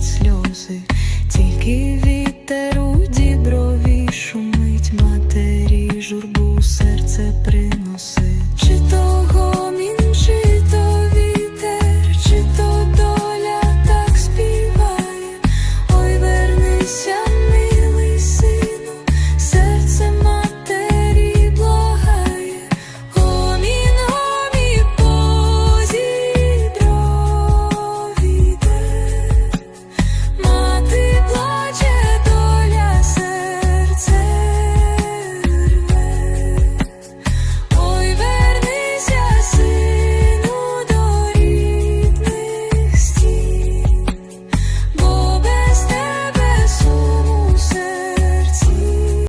бачить сльози, тільки від.